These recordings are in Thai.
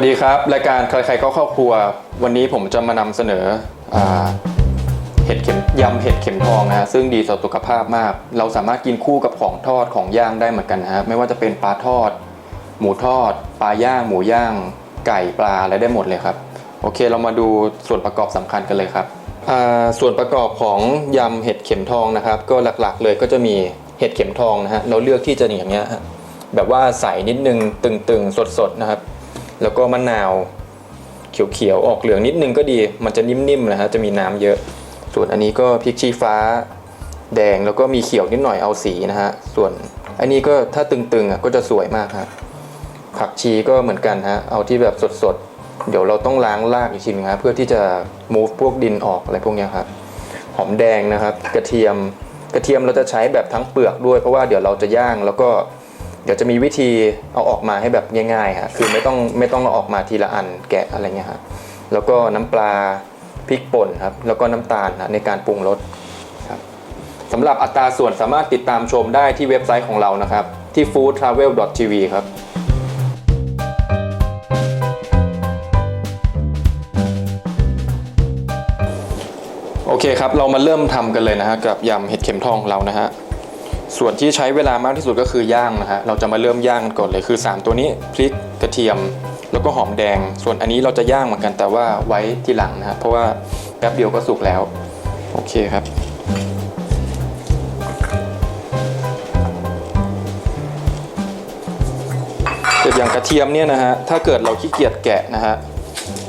สดีครับรายการใครๆก็ครอบครัว วันนี้ผมจะมานำเสนออาเห็ดเข็มยำเห็ดเข็มทองนะฮะซึ่งดีต่อสุขภาพมาก เราสามารถกินคู่กับของทอดของย่างได้เหมือนกันนะฮะไม่ว่าจะเป็นปลาทอด หมูทอด ปลาย่าง หมูย่าง ไก่ปลาอะไรได้หมดเลยครับ โอเคเรามาดูส่วนประกอบสำคัญกันเลยครับอ่าส่วนประกอบของยำเห็ดเข็มทองนะครับ ก็หลักๆเลยก็จะมีเห็ดเข็มทองนะฮะเราเลือกที่จะอย่างเงี้ยฮะแบบว่าใสนิดนึงตึงๆสดๆนะครับ แล้วก็มะนาวเขียวๆ ออกเหลืองนิดนึงก็ดี มันจะนิ่มๆนะฮะจะมีน้ำเยอะ ส่วนอันนี้ก็พริกชี้ฟ้า แดงแล้วก็มีเขียวนิดหน่อยเอาสีนะฮะ ส่วนอันนี้ก็ถ้าตึงๆอะก็จะสวยมากฮะ ผักชีก็เหมือนกันฮะ เอาที่แบบสดๆ เดี๋ยวเราต้องล้างรากอีกทีนึงครับเพื่อที่จะ move พวกดินออกอะไรพวกนี้ครับ หอมแดงนะครับ กระเทียม กระเทียมเราจะใช้แบบทั้งเปลือกด้วยเพราะว่าเดี๋ยวเราจะย่างแล้วก็ เดี๋ยวจะมีวิธีเอาออกมาให้แบบง่ายๆฮะคือไม่ต้องไม่ต้องเอาออกมาทีละอันแกะอะไรเงี้ยฮะแล้วก็น้ำปลาพริกป่นครับแล้วก็น้ำตาลนะในการปรุงรสครับสำหรับอัตราส่วนสามารถติดตามชมได้ที่เว็บไซต์ของเรานะครับ ที่ foodtravel.tv ครับโอเคครับ เรามาเริ่มทำกันเลยนะฮะกับยำเห็ดเข็มทองเรานะฮะ ส่วนที่ใช้เวลามากที่สุดก็คือย่างนะฮะเราจะมาเริ่มย่างกันก่อนเลยคือ 3 ตัวนี้พริกกระเทียม แล้วก็หอมแดง ส่วนอันนี้เราจะย่างเหมือนกันแต่ว่าไว้ทีหลังนะฮะเพราะว่าแป๊บเดียวก็สุกแล้ว โอเคครับแต่อย่างกระเทียมเนี่ยนะฮะถ้าเกิดเราขี้เกียจแกะนะฮะ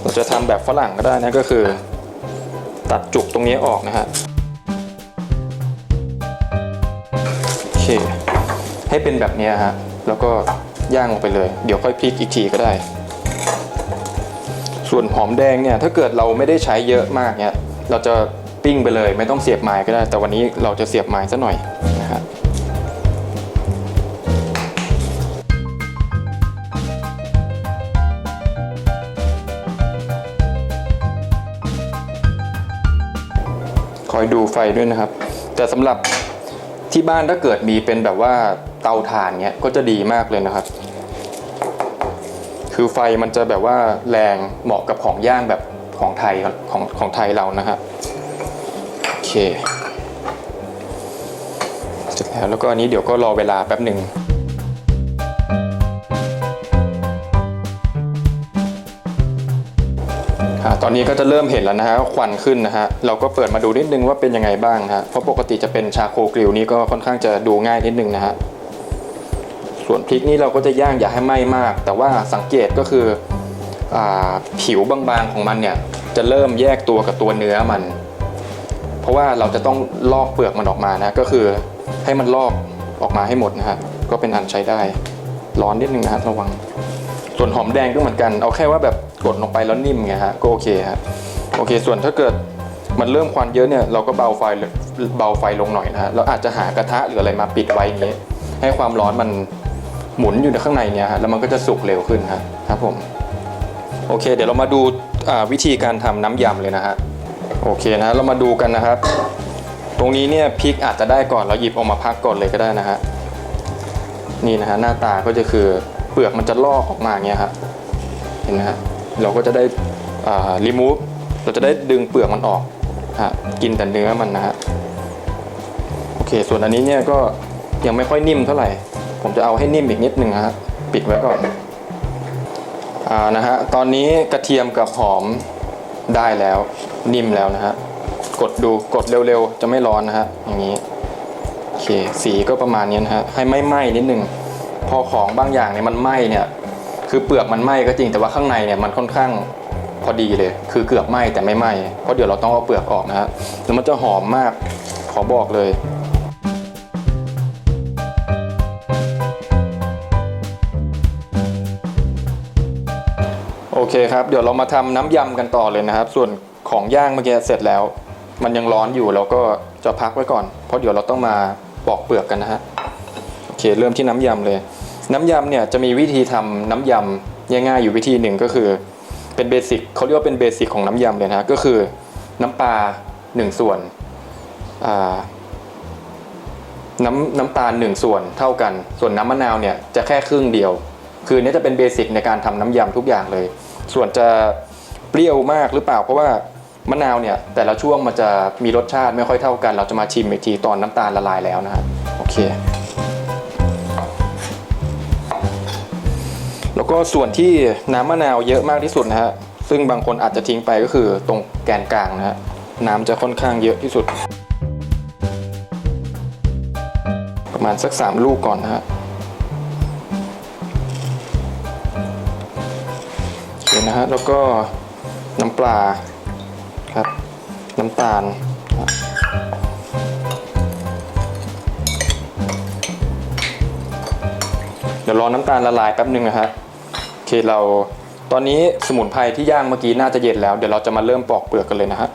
เราจะทำแบบฝรั่งก็ได้นะก็คือ ตัดจุกตรงนี้ออกนะฮะ ให้เป็นแบบนี้ฮะ แล้วก็ย่างลงไปเลย เดี๋ยวค่อยพลิกอีกทีก็ได้ ส่วนหอมแดงเนี่ย ถ้าเกิดเราไม่ได้ใช้เยอะมากเนี่ย เราจะปิ้งไปเลย ไม่ต้องเสียบไม้ก็ได้ แต่วันนี้เราจะเสียบไม้ซะหน่อยนะฮะคอยดูไฟด้วยนะครับ แต่สำหรับ ที่บ้านถ้าเกิดมีเป็นแบบว่าเตาถ่านเนี้ยก็จะดีมากเลยนะครับ คือไฟมันจะแบบว่าแรงเหมาะกับของย่างแบบของไทยของของไทยเรานะฮะโอเคเสร็จแล้วแล้วก็อันนี้เดี๋ยวก็รอเวลาแป๊บหนึ่ง ตอนนี้ก็จะเริ่มเห็นแล้วนะฮะควันขึ้นนะฮะเราก็เปิดมาดูนิดนึงว่าเป็นยังไงบ้างนะฮะเพราะปกติจะเป็นชาโคกริลนี่ก็ค่อนข้างจะดูง่ายนิดนึงนะฮะส่วนพริกนี่เราก็จะย่างอย่าให้ไหม้มาก แต่ว่าสังเกตก็คืออผิวบางๆของมันเนี่ยจะเริ่มแยกตัวกับตัวเนื้อมัน เพราะว่าเราจะต้องลอกเปลือกมันออกมานะก็คือให้มันลอกออกมาให้หมดนะฮะก็เป็นอันใช้ได้ร้อนนิดนึงนะฮะระวัง ส่วนหอมแดงก็เหมือนกัน เอาแค่ว่าแบบกดลงไปแล้วนิ่มไงฮะก็โอเคฮะโอเค ส่วนถ้าเกิดมันเริ่มควันเยอะเนี่ยเราก็เบาไฟเบาไฟลงหน่อยนะฮะเราอาจจะหากระทะหรืออะไรมาปิดไว้อย่างนี้ ให้ความร้อนมันหมุนอยู่ในข้างในเนี่ยฮะแล้วมันก็จะสุกเร็วขึ้นฮะครับผมโอเค เดี๋ยวเรามาดูวิธีการทำน้ำยำเลยนะฮะโอเคนะเรามาดูกันนะครับ ตรงนี้เนี่ยพริกอาจจะได้ก่อนเราหยิบออกมาพักก่อนเลยก็ได้นะฮะนี่นะฮะหน้าตาก็จะคือ เปลือกมันจะลอกออกมาอย่างเงี้ยฮะเห็นไหมฮะเราก็จะได้รีมูฟเราจะได้ดึงเปลือกมันออกฮะกินแต่เนื้อมันนะฮะโอเค ส่วนอันนี้เนี่ยก็ยังไม่ค่อยนิ่มเท่าไหร่ ผมจะเอาให้นิ่มอีกนิดหนึ่งฮะปิดไว้ก่อนอ่านะฮะตอนนี้กระเทียมกับหอมได้แล้วนิ่มแล้วนะฮะกดดูกดเร็วๆ จะไม่ร้อนนะฮะอย่างนี้โอเคสีก็ประมาณนี้นะฮะให้ไม่ไหม้นิดนึง พอของบางอย่างเนี่ยมันไหม้เนี่ยคือเปลือกมันไหม้ก็จริงแต่ว่าข้างในเนี่ยมันค่อนข้างพอดีเลย คือเกือบไหม้แต่ไม่ไหม้เพราะเดี๋ยวเราต้องเอาเปลือกออกนะฮะแล้วมันจะหอมมากขอบอกเลยโอเคครับเดี๋ยวเรามาทำน้ำยำกันต่อเลยนะครับ ส่วนของย่างเมื่อกี้เสร็จแล้ว มันยังร้อนอยู่เราก็จะพักไว้ก่อน เพราะเดี๋ยวเราต้องมาปอกเปลือกกันนะฮะ เคเริ่มที่น้ำยำเลย น้ำยำเนี่ยจะมีวิธีทำน้ำยำง่ายๆอยู่วิธีหนึ่งก็คือ เป็นเบสิกเขาเรียกว่าเป็นเบสิกของน้ำยำเลยนะก็คือน้ำปลาหนึ่งส่วนน้ำน้ำตาลหนึ่งส่วนเท่ากัน ส่วนน้ำมะนาวเนี่ยจะแค่ครึ่งเดียว คือนนี้จะเป็นเบสิกในการทำน้ำยำทุกอย่างเลย ส่วนจะเปรี้ยวมากหรือเปล่า เพราะว่ามะนาวเนี่ยแต่ละช่วงมันจะมีรสชาติไม่ค่อยเท่ากัน เราจะมาชิมอีกทีตอนน้ำตาลละลายแล้วนะฮะโอเค ก็ส่วนที่น้ำมะนาวเยอะมากที่สุดนะฮะซึ่งบางคนอาจจะทิ้งไปก็คือตรงแกนกลางนะฮะน้ำจะค่อนข้างเยอะที่สุด ประมาณสักสามลูกก่อนนะฮะโอเคนะฮะแล้วก็น้ำปลาครับน้ำตาลเดี๋ยวรอน้ำตาลละลายแป๊บนึงนะฮะโอ เคเราตอนนี้สมุนไพรที่ย่างเมื่อกี้น่าจะเย็นแล้ว เดี๋ยวเราจะมาเริ่มปอกเปลือกกันเลยนะฮะ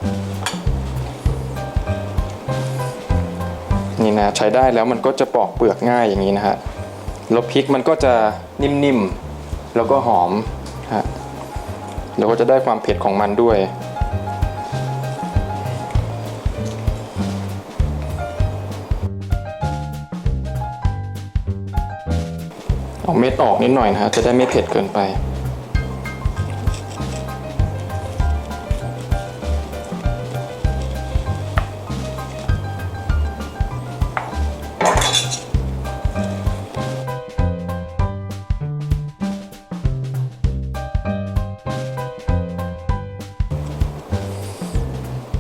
นี่นะใช้ได้แล้วมันก็จะปอกเปลือกง่ายอย่างนี้นะฮะแล้วพริกมันก็จะนิ่มๆแล้วก็หอมฮะแล้วก็จะได้ความเผ็ดของมันด้วย เอาเม็ดออกนิดหน่อยนะฮะจะได้ไม่เผ็ดเกินไป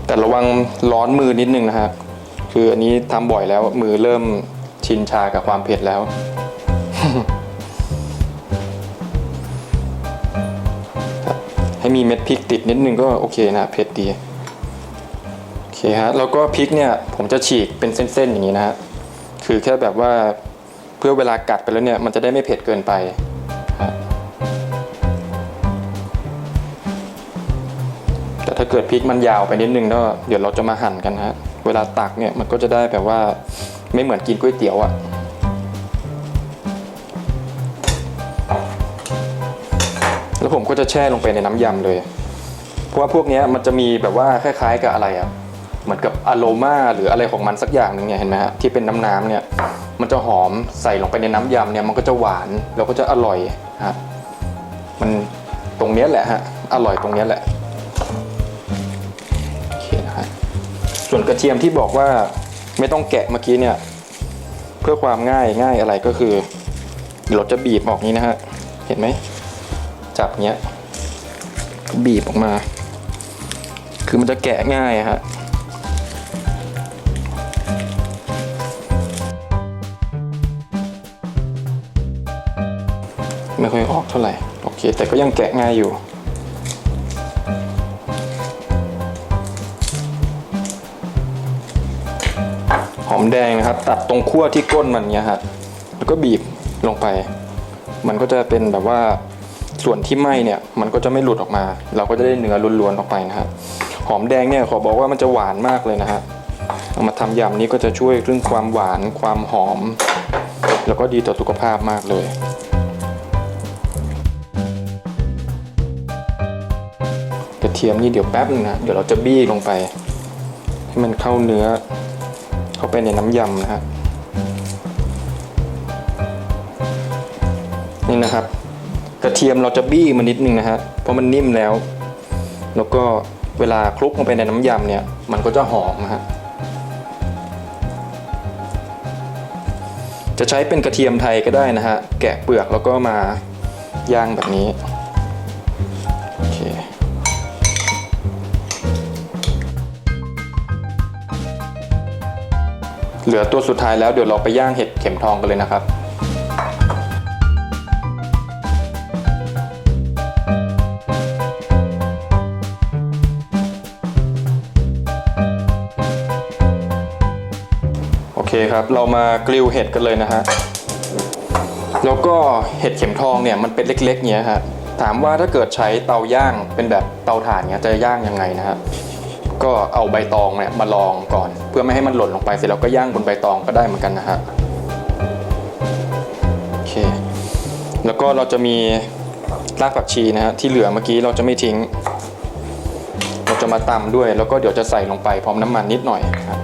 แต่ระวังร้อนมือนิดนึงนะฮะคืออันนี้ทำบ่อยแล้วมือเริ่มชินชากับความเผ็ดแล้ว ให้มีเม็ดพริกติดนิดนึงก็โอเคนะเผ็ดดีโอเคฮะแล้วก็พริกเนี่ยผมจะฉีกเป็นเส้นๆอย่างนี้นะฮะคือแค่แบบว่าเพื่อเวลากัดไปแล้วเนี่ยมันจะได้ไม่เผ็ดเกินไปแต่ถ้าเกิดพริกมันยาวไปนิดนึงก็เดี๋ยวเราจะมาหั่นกันฮะเวลาตักเนี่ยมันก็จะได้แบบว่าไม่เหมือนกินก๋วยเตี๋ยวอะ่ ก็จะแช่ลงไปในน้ำยำเลย เพราะว่าพวกนี้มันจะมีแบบว่าคล้ายๆกับอะไรอะ่ะเหมือนกับอะโรมาหรืออะไรของมันสักอย่างหนึ่งเนี่ยเห็นไหมฮะที่เป็นน้ำน้ำเนี่ยมันจะหอมใส่ลงไปในน้ำยำเนี่ยมันก็จะหวานแล้วก็จะอร่อยฮะมันตรงเนี้ยแหละฮะอร่อยตรงเนี้ยแหละโอเคนะฮะส่วนกระเทียมที่บอกว่าไม่ต้องแกะเมื่อกี้เนี่ยเพื่อความง่ายง่ายอะไรก็คือเราจะบีบออกนี้นะฮะเห็นไหม จับเนี้ย บีบออกมา คือมันจะแกะง่ายฮะไม่ค่อยออกเท่าไหร่ โอเค แต่ก็ยังแกะง่ายอยู่ หอมแดงนะครับ ตัดตรงขั้วที่ก้นมันเนี้ยฮะแล้วก็บีบลงไป มันก็จะเป็นแบบว่า ส่วนที่ไหม้เนี่ยมันก็จะไม่หลุดออกมา เราก็จะได้เนื้อล้วนๆออกไปนะฮะหอมแดงเนี่ยขอบอกว่ามันจะหวานมากเลยนะฮะเอามาทำยำนี้ก็จะช่วยเรื่องความหวานความหอม แล้วก็ดีต่อสุขภาพมากเลย กระเทียมนี่เดี๋ยวแป๊บนึงนะเดี๋ยวเราจะบี้ลงไป ให้มันเข้าเนื้อ เข้าไปในน้ำยำนะฮะนี่นะครับ ระเทียมเราจะบี้มันนิดนึงนะฮะเพราะมันนิ่มแล้ว แล้วก็เวลาคลุกลงไปในน้ำยำเนี่ย มันก็จะหอมนะฮะจะใช้เป็นกระเทียมไทยก็ได้นะฮะ แกะเปลือกแล้วก็มาย่างแบบนี้โอเคเหลือตัวสุดท้ายแล้วเดี๋ยวเราไปย่างเห็ดเข็มทองกันเลยนะครับ คครับ เรามากริลเห็ดกันเลยนะฮะ แล้วก็เห็ดเข็มทองเนี่ยมันเป็นเล็กๆเนี้ยฮะ ถามว่าถ้าเกิดใช้เตาย่างเป็นแบบเตาถ่านเนี้ยจะย่างยังไงนะฮะ ก็เอาใบตองเนี่ยมาลองก่อน เพื่อไม่ให้มันหล่นลงไปเสร็จแล้วก็ย่างบนใบตองก็ได้เหมือนกันนะฮะ โอเค แล้วก็เราจะมีรากผักชีนะฮะที่เหลือเมื่อกี้เราจะไม่ทิ้ง เราจะมาตำด้วย แล้วก็เดี๋ยวจะใส่ลงไปพร้อมน้ำมันนิดหน่อยครับ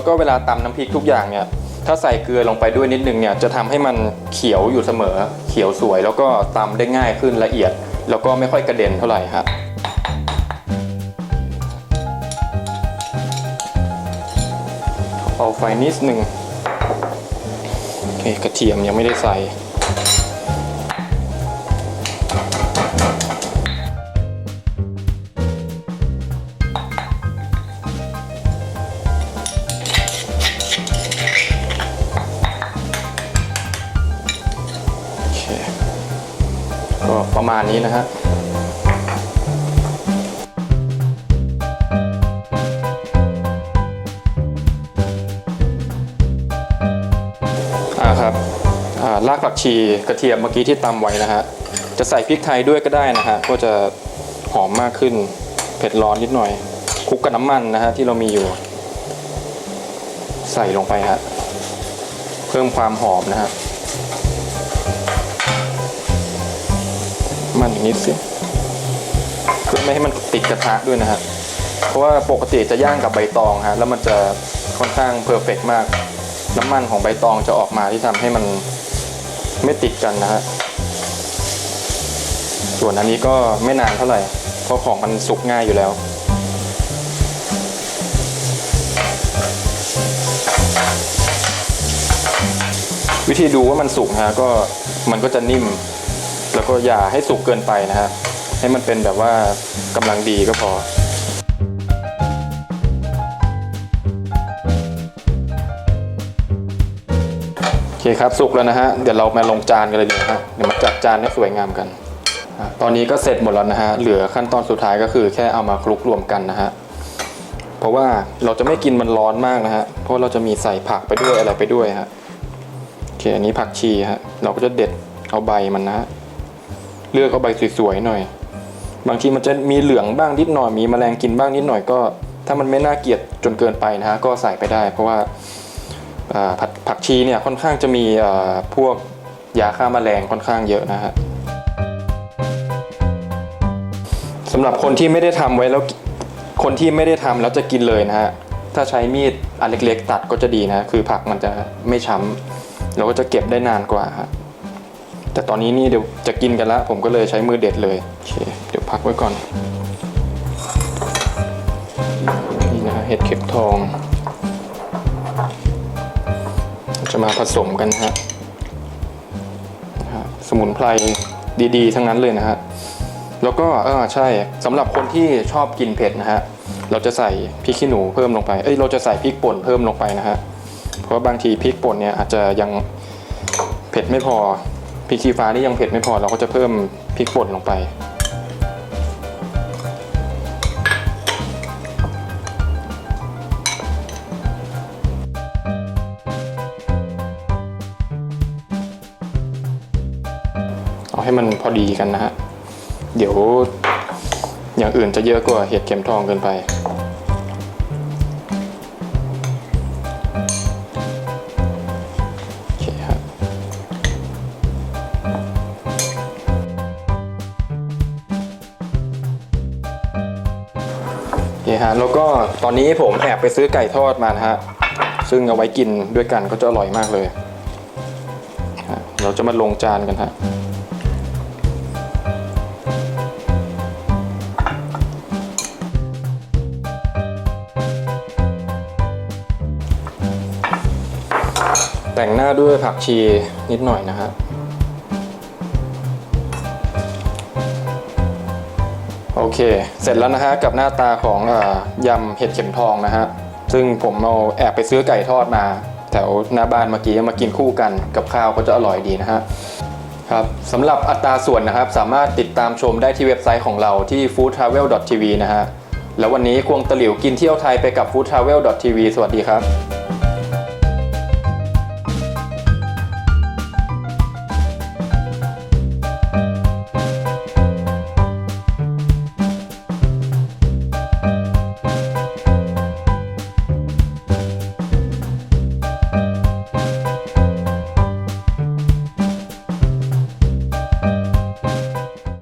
แล้วก็เวลาตำน้ำพริกทุกอย่างเนี่ยถ้าใส่เกลือลงไปด้วยนิดนึงเนี่ยจะทำให้มันเขียวอยู่เสมอ เขียวสวยแล้วก็ตำได้ง่ายขึ้นละเอียด แล้วก็ไม่ค่อยกระเด็นเท่าไหร่ครับเอาไฟนิดหนึ่งโอเคกระเทียมยังไม่ได้ใส่ นี้นะฮะอ่าครับอ่ารากผักชีกระเทียมเมื่อกี้ที่ตำไว้นะฮะจะใส่พริกไทยด้วยก็ได้นะฮะก็จะหอมมากขึ้นเผ็ดร้อนนิดหน่อยคลุกกับน้ำมันนะฮะที่เรามีอยู่ ใส่ลงไปฮะเพิ่มความหอมนะฮะ มันอีกนิดสิเพื่อไม่ให้มันติดกระทะด้วยนะฮะเพราะว่าปกติจะย่างกับใบตองฮะแล้วมันจะค่อนข้างเพอร์เฟกมาก น้ำมันของใบตองจะออกมาที่ทำให้มันไม่ติดกันนะฮะส่วนอันนี้ก็ไม่นานเท่าไหร่ เพราะของมันสุกง่ายอยู่แล้ววิธีดูว่ามันสุกฮะก็มันก็จะนิ่ม แล้วก็อย่าให้สุกเกินไปนะฮะให้มันเป็นแบบว่ากำลังดีก็พอโอเคครับสุกแล้วนะฮะเดี๋ยวเรามาลงจานกันเลยดีนะฮะเดี๋ยวมาจัดจานให้สวยงามกันตอนนี้ก็เสร็จหมดแล้วนะฮะเหลือขั้นตอนสุดท้ายก็คือแค่เอามาคลุกรวมกันนะฮะเพราะว่าเราจะไม่กินมันร้อนมากนะฮะเพราะเราจะมีใส่ผักไปด้วยอะไรไปด้วยฮะโอเคอันนี้ผักชีฮะเราก็จะเด็ดเอาใบมันนะฮะ เลือกเอาใบสวยๆหน่อย บางทีมันจะมีเหลืองบ้างนิดหน่อยมีแมลงกินบ้างนิดหน่อยก็ ถ้ามันไม่น่าเกลียดจนเกินไปนะฮะก็ใส่ไปได้ เพราะว่าผักผักชีเนี่ยค่อนข้างจะมีพวกยาฆ่าแมลงค่อนข้างเยอะนะฮะสำหรับคนที่ไม่ได้ทำไว้แล้วคนที่ไม่ได้ทำแล้วจะกินเลยนะฮะถ้าใช้มีดอันเล็กๆ ตัดก็จะดีนะ คือผักมันจะไม่ช้ำแล้วก็จะเก็บได้นานกว่าฮะ แต่ตอนนี้นี่เดี๋ยวจะกินกันแล้วผมก็เลยใช้มือเด็ดเลยโอเคเดี๋ยวพักไว้ก่อนนี่นะเห็ดเข็มทอง จะมาผสมกันฮะสมุนไพรดีๆ ทั้งนั้นเลยนะฮะแล้วก็เออใช่สำหรับคนที่ชอบกินเผ็ดนะฮะเราจะใส่พริกขี้หนูเพิ่มลงไปเอ้ยเราจะใส่พริกป่นเพิ่มลงไปนะฮะเพราะบางทีพริกป่นเนี่ยอาจจะยังเผ็ดไม่พอ พริกชี้ฟ้านี่ยังเผ็ดไม่พอเราก็จะเพิ่มพริกป่นลงไป เอาให้มันพอดีกันนะฮะ เดี๋ยวอย่างอื่นจะเยอะกว่าเห็ดเข็มทองเกินไป ฮะแล้วก็ตอนนี้ผมแอบไปซื้อไก่ทอดมานะฮะซึ่งเอาไว้กินด้วยกันก็จะอร่อยมากเลย เราจะมาลงจานกันฮะแต่งหน้าด้วยผักชีนิดหน่อยนะฮะโเค เสร็จแล้วนะฮะกับหน้าตาของอยำเห็ดเข็มทองนะฮะซึ่งผมเอาแอบไปซื้อไก่ทอดมา แถวหน้าบ้านเมื่อกี้มากินคู่กันกับข้าวก็จะอร่อยดีนะฮะครับสำหรับอัตราส่วนนะครับสามารถติดตามชมได้ที่เว็บไซต์ของเราที่ foodtravel.tv นะฮะแล้ววันนี้ควงตะหลิวกินเที่ยวไทยไปกับ foodtravel.tv สวัสดีครับ